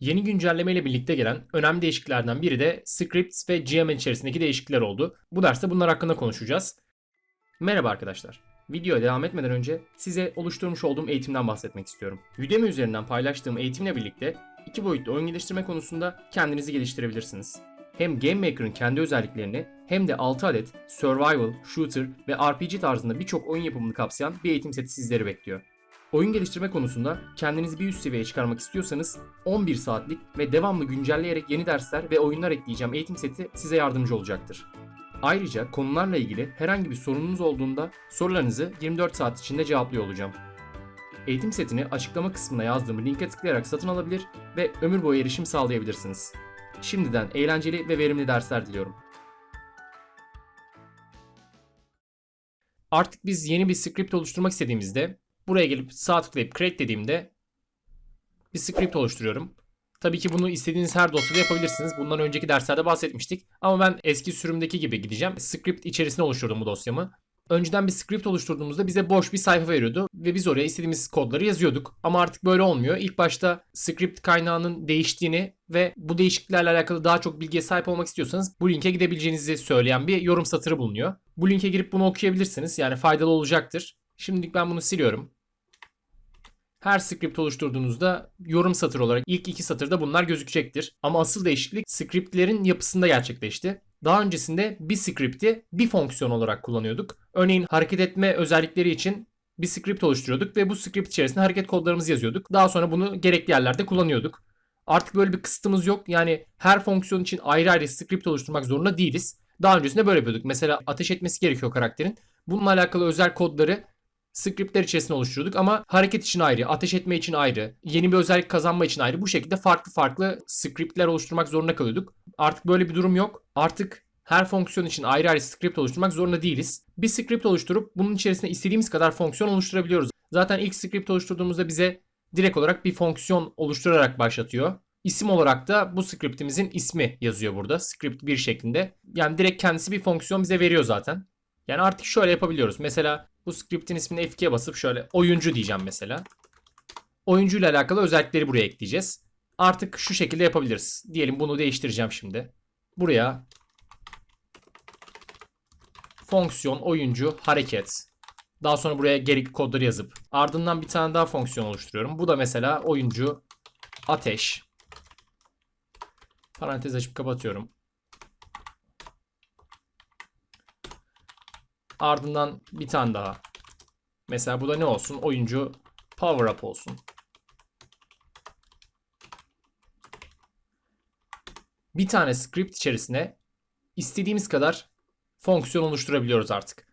Yeni güncelleme ile birlikte gelen önemli değişikliklerden biri de scripts ve GML içerisindeki değişiklikler oldu. Bu derste bunlar hakkında konuşacağız. Merhaba arkadaşlar. Videoya devam etmeden önce size oluşturmuş olduğum eğitimden bahsetmek istiyorum. Udemy üzerinden paylaştığım eğitimle birlikte iki boyutlu oyun geliştirme konusunda kendinizi geliştirebilirsiniz. Hem Game Maker'ın kendi özelliklerini hem de 6 adet survival, shooter ve RPG tarzında birçok oyun yapımını kapsayan bir eğitim seti sizleri bekliyor. Oyun geliştirme konusunda kendinizi bir üst seviyeye çıkarmak istiyorsanız 11 saatlik ve devamlı güncelleyerek yeni dersler ve oyunlar ekleyeceğim eğitim seti size yardımcı olacaktır. Ayrıca konularla ilgili herhangi bir sorununuz olduğunda sorularınızı 24 saat içinde cevaplıyor olacağım. Eğitim setini açıklama kısmına yazdığım linke tıklayarak satın alabilir ve ömür boyu erişim sağlayabilirsiniz. Şimdiden eğlenceli ve verimli dersler diliyorum. Artık biz yeni bir script oluşturmak istediğimizde buraya gelip sağ tıklayıp create dediğimde bir script oluşturuyorum. Tabii ki bunu istediğiniz her dosyada yapabilirsiniz. Bundan önceki derslerde bahsetmiştik. Ama ben eski sürümdeki gibi gideceğim. Script içerisine oluşturdum bu dosyamı. Önceden bir script oluşturduğumuzda bize boş bir sayfa veriyordu ve biz oraya istediğimiz kodları yazıyorduk. Ama artık böyle olmuyor. İlk başta script kaynağının değiştiğini ve bu değişikliklerle alakalı daha çok bilgiye sahip olmak istiyorsanız bu linke gidebileceğinizi söyleyen bir yorum satırı bulunuyor. Bu linke girip bunu okuyabilirsiniz. Yani faydalı olacaktır. Şimdilik ben bunu siliyorum. Her script oluşturduğunuzda yorum satır olarak ilk iki satırda bunlar gözükecektir. Ama asıl değişiklik scriptlerin yapısında gerçekleşti. Daha öncesinde bir script'i bir fonksiyon olarak kullanıyorduk. Örneğin hareket etme özellikleri için bir script oluşturuyorduk ve bu script içerisinde hareket kodlarımızı yazıyorduk. Daha sonra bunu gerekli yerlerde kullanıyorduk. Artık böyle bir kısıtımız yok. Yani her fonksiyon için ayrı ayrı script oluşturmak zorunda değiliz. Daha öncesinde böyle yapıyorduk. Mesela ateş etmesi gerekiyor karakterin. Bununla alakalı özel kodları scriptler içerisinde oluşturuyorduk ama hareket için ayrı, ateş etme için ayrı, yeni bir özellik kazanma için ayrı bu şekilde farklı farklı scriptler oluşturmak zorunda kalıyorduk. Artık böyle bir durum yok. Artık her fonksiyon için ayrı ayrı script oluşturmak zorunda değiliz. Bir script oluşturup bunun içerisinde istediğimiz kadar fonksiyon oluşturabiliyoruz. Zaten ilk script oluşturduğumuzda bize direkt olarak bir fonksiyon oluşturarak başlatıyor. İsim olarak da bu scriptimizin ismi yazıyor burada. Script bir şeklinde. Yani direkt kendisi bir fonksiyon bize veriyor zaten. Yani artık şöyle yapabiliyoruz. Mesela bu script'in ismini F2'ye basıp şöyle oyuncu diyeceğim mesela. Oyuncu ile alakalı özellikleri buraya ekleyeceğiz. Artık şu şekilde yapabiliriz. Diyelim bunu değiştireceğim şimdi. Buraya fonksiyon oyuncu hareket. Daha sonra buraya gerekli kodları yazıp ardından bir tane daha fonksiyon oluşturuyorum. Bu da mesela oyuncu ateş. Parantez açıp kapatıyorum. Ardından bir tane daha. Mesela bu da ne olsun? Oyuncu power up olsun. Bir tane script içerisine istediğimiz kadar fonksiyon oluşturabiliyoruz artık.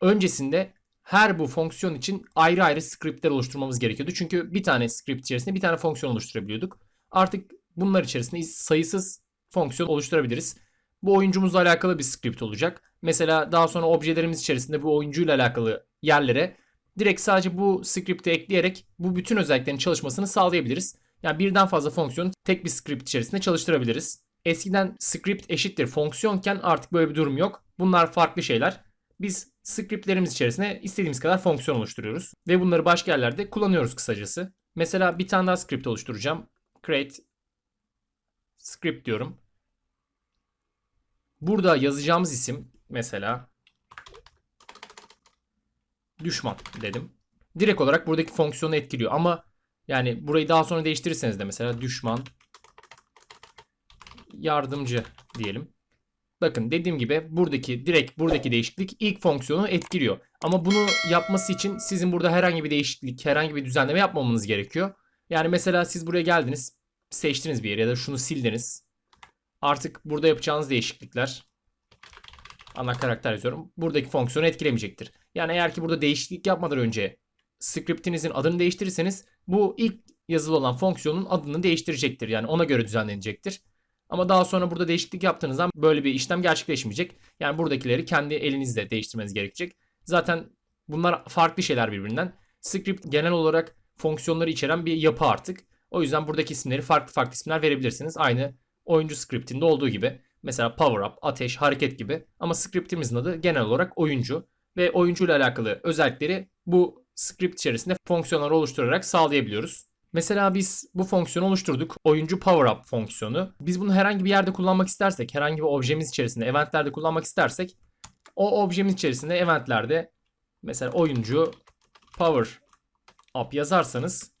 Öncesinde her bu fonksiyon için ayrı ayrı scriptler oluşturmamız gerekiyordu. Çünkü bir tane script içerisinde bir tane fonksiyon oluşturabiliyorduk. Artık bunlar içerisinde sayısız fonksiyon oluşturabiliriz. Bu oyuncumuzla alakalı bir script olacak. Mesela daha sonra objelerimiz içerisinde bu oyuncuyla alakalı yerlere direkt sadece bu script'i ekleyerek bu bütün özelliklerin çalışmasını sağlayabiliriz. Yani birden fazla fonksiyonu tek bir script içerisinde çalıştırabiliriz. Eskiden script eşittir fonksiyonken artık böyle bir durum yok. Bunlar farklı şeyler. Biz scriptlerimiz içerisine istediğimiz kadar fonksiyon oluşturuyoruz. Ve bunları başka yerlerde kullanıyoruz kısacası. Mesela bir tane daha script oluşturacağım. Create script diyorum. Burada yazacağımız isim mesela düşman dedim. Direkt olarak buradaki fonksiyonu etkiliyor ama yani burayı daha sonra değiştirirseniz de mesela düşman yardımcı diyelim. Bakın dediğim gibi buradaki direkt buradaki değişiklik ilk fonksiyonu etkiliyor. Ama bunu yapması için sizin burada herhangi bir değişiklik, herhangi bir düzenleme yapmamanız gerekiyor. Yani mesela siz buraya geldiniz, seçtiniz bir yere ya da şunu sildiniz. Artık burada yapacağınız değişiklikler ana karakter yazıyorum. Buradaki fonksiyonu etkilemeyecektir. Yani eğer ki burada değişiklik yapmadan önce scriptinizin adını değiştirirseniz bu ilk yazılı olan fonksiyonun adını değiştirecektir. Yani ona göre düzenlenecektir. Ama daha sonra burada değişiklik yaptığınızda böyle bir işlem gerçekleşmeyecek. Yani buradakileri kendi elinizle değiştirmeniz gerekecek. Zaten bunlar farklı şeyler birbirinden. Script genel olarak fonksiyonları içeren bir yapı artık. O yüzden buradaki isimleri farklı farklı isimler verebilirsiniz. Aynı oyuncu scriptinde olduğu gibi. Mesela power up, ateş, hareket gibi. Ama scriptimizin adı genel olarak oyuncu. Ve oyuncu ile alakalı özellikleri bu script içerisinde fonksiyonlar oluşturarak sağlayabiliyoruz. Mesela biz bu fonksiyonu oluşturduk. Oyuncu power up fonksiyonu. Biz bunu herhangi bir yerde kullanmak istersek, herhangi bir objemiz içerisinde, eventlerde kullanmak istersek o objemiz içerisinde eventlerde mesela oyuncu power up yazarsanız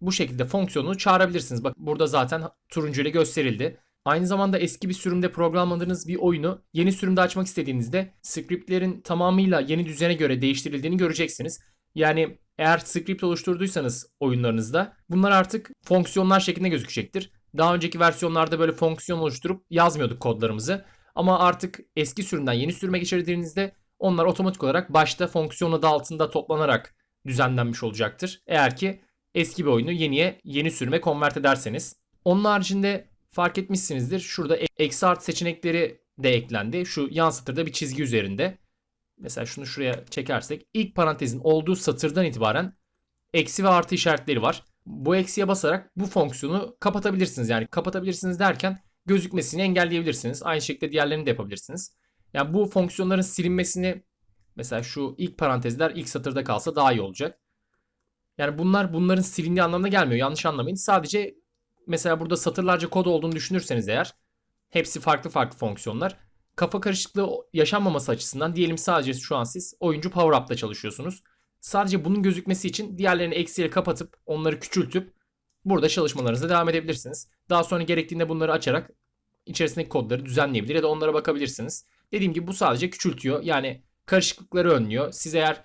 bu şekilde fonksiyonu çağırabilirsiniz. Bak burada zaten turuncu ile gösterildi. Aynı zamanda eski bir sürümde programladığınız bir oyunu yeni sürümde açmak istediğinizde scriptlerin tamamıyla yeni düzene göre değiştirildiğini göreceksiniz. Yani eğer script oluşturduysanız oyunlarınızda bunlar artık fonksiyonlar şeklinde gözükecektir. Daha önceki versiyonlarda böyle fonksiyon oluşturup yazmıyorduk kodlarımızı. Ama artık eski sürümden yeni sürüme geçirdiğinizde onlar otomatik olarak başta fonksiyon adı altında toplanarak düzenlenmiş olacaktır. Eğer ki eski bir oyunu yeniye yeni sürüme konvert ederseniz. Onun haricinde fark etmişsinizdir. Şurada eksi art seçenekleri de eklendi. Şu yan satırda bir çizgi üzerinde. Mesela şunu şuraya çekersek ilk parantezin olduğu satırdan itibaren eksi ve artı işaretleri var. Bu eksiye basarak bu fonksiyonu kapatabilirsiniz. Yani kapatabilirsiniz derken gözükmesini engelleyebilirsiniz. Aynı şekilde diğerlerini de yapabilirsiniz. Yani bu fonksiyonların silinmesini mesela şu ilk parantezler ilk satırda kalsa daha iyi olacak. Yani bunlar bunların silindiği anlamına gelmiyor. Yanlış anlamayın. Sadece mesela burada satırlarca kod olduğunu düşünürseniz eğer hepsi farklı farklı fonksiyonlar. Kafa karışıklığı yaşanmaması açısından diyelim sadece şu an siz oyuncu Power Up'ta çalışıyorsunuz. Sadece bunun gözükmesi için diğerlerini eksiyle kapatıp onları küçültüp burada çalışmalarınıza devam edebilirsiniz. Daha sonra gerektiğinde bunları açarak içerisindeki kodları düzenleyebilir ya da onlara bakabilirsiniz. Dediğim gibi bu sadece küçültüyor. Yani karışıklıkları önlüyor. Siz eğer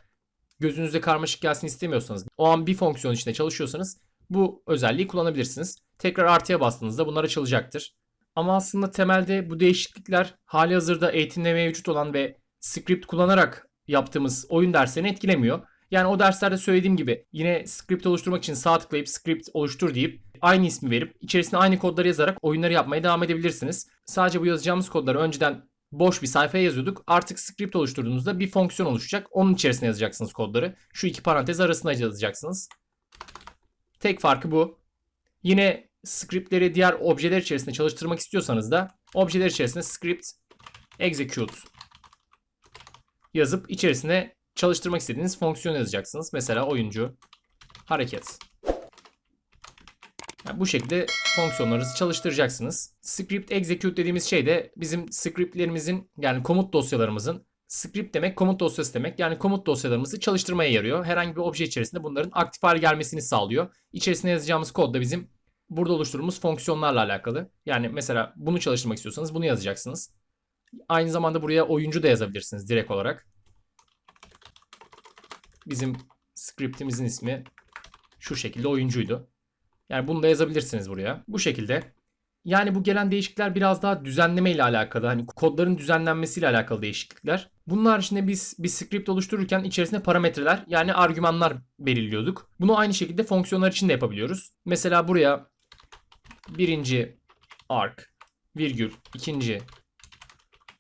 gözünüzde karmaşık gelsin istemiyorsanız, o an bir fonksiyon içinde çalışıyorsanız bu özelliği kullanabilirsiniz. Tekrar artıya bastığınızda bunlar açılacaktır. Ama aslında temelde bu değişiklikler hali hazırda eğitimde mevcut olan ve script kullanarak yaptığımız oyun derslerini etkilemiyor. Yani o derslerde söylediğim gibi yine script oluşturmak için sağ tıklayıp script oluştur deyip aynı ismi verip içerisine aynı kodları yazarak oyunları yapmaya devam edebilirsiniz. Sadece bu yazacağımız kodları önceden boş bir sayfaya yazıyorduk. Artık script oluşturduğunuzda bir fonksiyon oluşacak. Onun içerisine yazacaksınız kodları. Şu iki parantez arasına yazacaksınız. Tek farkı bu. Yine scriptleri diğer objeler içerisinde çalıştırmak istiyorsanız da objeler içerisinde script execute yazıp içerisine çalıştırmak istediğiniz fonksiyon yazacaksınız. Mesela oyuncu hareket. Yani bu şekilde fonksiyonlarınızı çalıştıracaksınız. Script execute dediğimiz şey de bizim scriptlerimizin yani komut dosyalarımızın script demek komut dosyası demek. Yani komut dosyalarımızı çalıştırmaya yarıyor. Herhangi bir obje içerisinde bunların aktif hale gelmesini sağlıyor. İçerisine yazacağımız kod da bizim burada oluşturduğumuz fonksiyonlarla alakalı. Yani mesela bunu çalıştırmak istiyorsanız bunu yazacaksınız. Aynı zamanda buraya oyuncu da yazabilirsiniz direkt olarak. Bizim scriptimizin ismi şu şekilde oyuncuydu. Yani bunu da yazabilirsiniz buraya. Bu şekilde. Yani bu gelen değişiklikler biraz daha düzenleme ile alakalı. Hani kodların düzenlenmesiyle alakalı değişiklikler. Bunun haricinde biz bir script oluştururken içerisinde parametreler yani argümanlar belirliyorduk. Bunu aynı şekilde fonksiyonlar için de yapabiliyoruz. Mesela buraya birinci arg virgül ikinci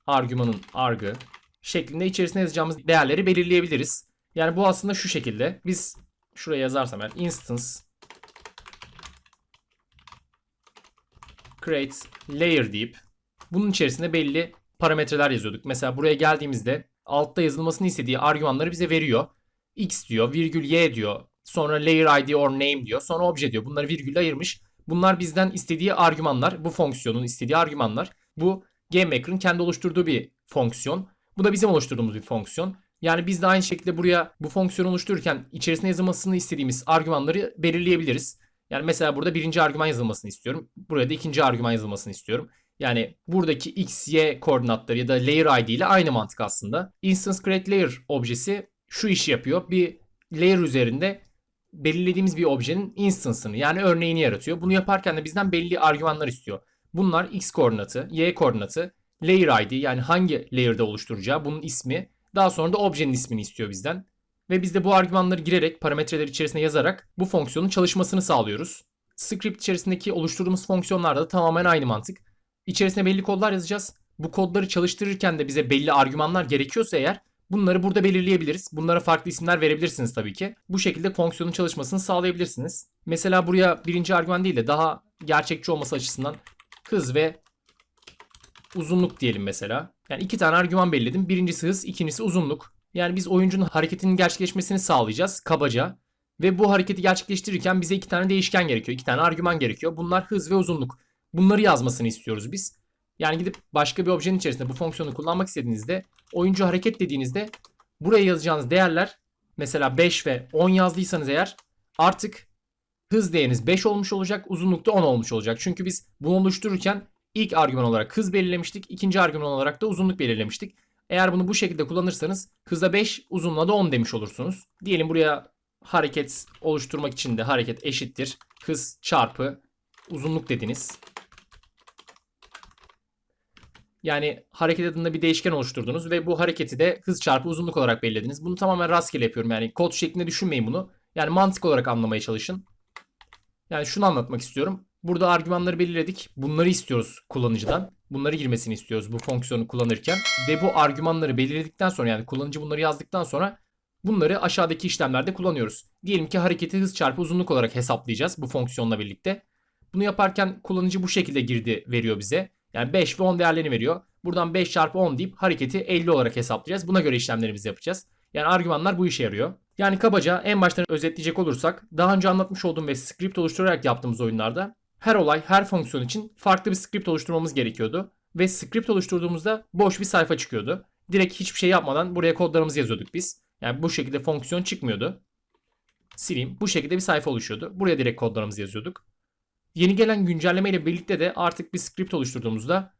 argümanın argı şeklinde içerisine yazacağımız değerleri belirleyebiliriz. Yani bu aslında şu şekilde. Biz şuraya yazarsam eğer instance create layer deyip bunun içerisinde belli parametreler yazıyorduk. Mesela buraya geldiğimizde altta yazılmasını istediği argümanları bize veriyor. X diyor, virgül Y diyor. Sonra layer ID or name diyor. Sonra obje diyor. Bunları virgülle ayırmış. Bunlar bizden istediği argümanlar. Bu fonksiyonun istediği argümanlar. Bu GameMaker'ın kendi oluşturduğu bir fonksiyon. Bu da bizim oluşturduğumuz bir fonksiyon. Yani biz de aynı şekilde buraya bu fonksiyonu oluştururken içerisine yazılmasını istediğimiz argümanları belirleyebiliriz. Yani mesela burada birinci argüman yazılmasını istiyorum. Buraya da ikinci argüman yazılmasını istiyorum. Yani buradaki x, y koordinatları ya da layer id ile aynı mantık aslında. Instance create layer objesi şu işi yapıyor. Bir layer üzerinde belirlediğimiz bir objenin instance'ını yani örneğini yaratıyor. Bunu yaparken de bizden belli argümanlar istiyor. Bunlar x koordinatı, y koordinatı, layer id yani hangi layer'da oluşturacağı, bunun ismi, daha sonra da objenin ismini istiyor bizden. Ve biz de bu argümanları girerek parametreler içerisine yazarak bu fonksiyonun çalışmasını sağlıyoruz. Script içerisindeki oluşturduğumuz fonksiyonlarda da tamamen aynı mantık. İçerisine belli kodlar yazacağız. Bu kodları çalıştırırken de bize belli argümanlar gerekiyorsa eğer bunları burada belirleyebiliriz. Bunlara farklı isimler verebilirsiniz tabii ki. Bu şekilde fonksiyonun çalışmasını sağlayabilirsiniz. Mesela buraya birinci argüman değil de daha gerçekçi olması açısından hız ve uzunluk diyelim mesela. Yani iki tane argüman belirledim. Birincisi hız, ikincisi uzunluk. Yani biz oyuncunun hareketinin gerçekleşmesini sağlayacağız kabaca. Ve bu hareketi gerçekleştirirken bize iki tane değişken gerekiyor. iki tane argüman gerekiyor. Bunlar hız ve uzunluk. Bunları yazmasını istiyoruz biz. Yani gidip başka bir objenin içerisinde bu fonksiyonu kullanmak istediğinizde oyuncu hareket dediğinizde buraya yazacağınız değerler mesela 5 ve 10 yazdıysanız eğer artık hız değeriniz 5 olmuş olacak, uzunluk da 10 olmuş olacak. Çünkü biz bunu oluştururken ilk argüman olarak hız belirlemiştik, ikinci argüman olarak da uzunluk belirlemiştik. Eğer bunu bu şekilde kullanırsanız hıza 5, uzunluğa da 10 demiş olursunuz. Diyelim buraya hareket oluşturmak için de hareket eşittir. Hız çarpı uzunluk dediniz. Yani hareket adında bir değişken oluşturdunuz ve bu hareketi de hız çarpı uzunluk olarak belirlediniz. Bunu tamamen rastgele yapıyorum yani kod şeklinde düşünmeyin bunu. Yani mantık olarak anlamaya çalışın. Yani şunu anlatmak istiyorum. Burada argümanları belirledik. Bunları istiyoruz kullanıcıdan. Bunları girmesini istiyoruz bu fonksiyonu kullanırken. Ve bu argümanları belirledikten sonra yani kullanıcı bunları yazdıktan sonra bunları aşağıdaki işlemlerde kullanıyoruz. Diyelim ki hareketi hız çarpı uzunluk olarak hesaplayacağız bu fonksiyonla birlikte. Bunu yaparken kullanıcı bu şekilde girdi veriyor bize. Yani 5 ve 10 değerlerini veriyor. Buradan 5 çarpı 10 deyip hareketi 50 olarak hesaplayacağız. Buna göre işlemlerimizi yapacağız. Yani argümanlar bu işe yarıyor. Yani kabaca en baştan özetleyecek olursak daha önce anlatmış olduğum ve script oluşturarak yaptığımız oyunlarda her olay, her fonksiyon için farklı bir script oluşturmamız gerekiyordu. Ve script oluşturduğumuzda boş bir sayfa çıkıyordu. Direkt hiçbir şey yapmadan buraya kodlarımızı yazıyorduk biz. Yani bu şekilde fonksiyon çıkmıyordu. Sileyim. Bu şekilde bir sayfa oluşuyordu. Buraya direkt kodlarımızı yazıyorduk. Yeni gelen güncelleme ile birlikte de artık bir script oluşturduğumuzda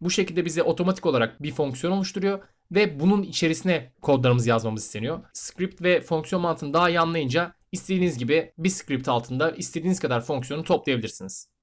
bu şekilde bize otomatik olarak bir fonksiyon oluşturuyor ve bunun içerisine kodlarımızı yazmamız isteniyor. Script ve fonksiyon mantığını daha iyi anlayınca istediğiniz gibi bir script altında istediğiniz kadar fonksiyonu toplayabilirsiniz.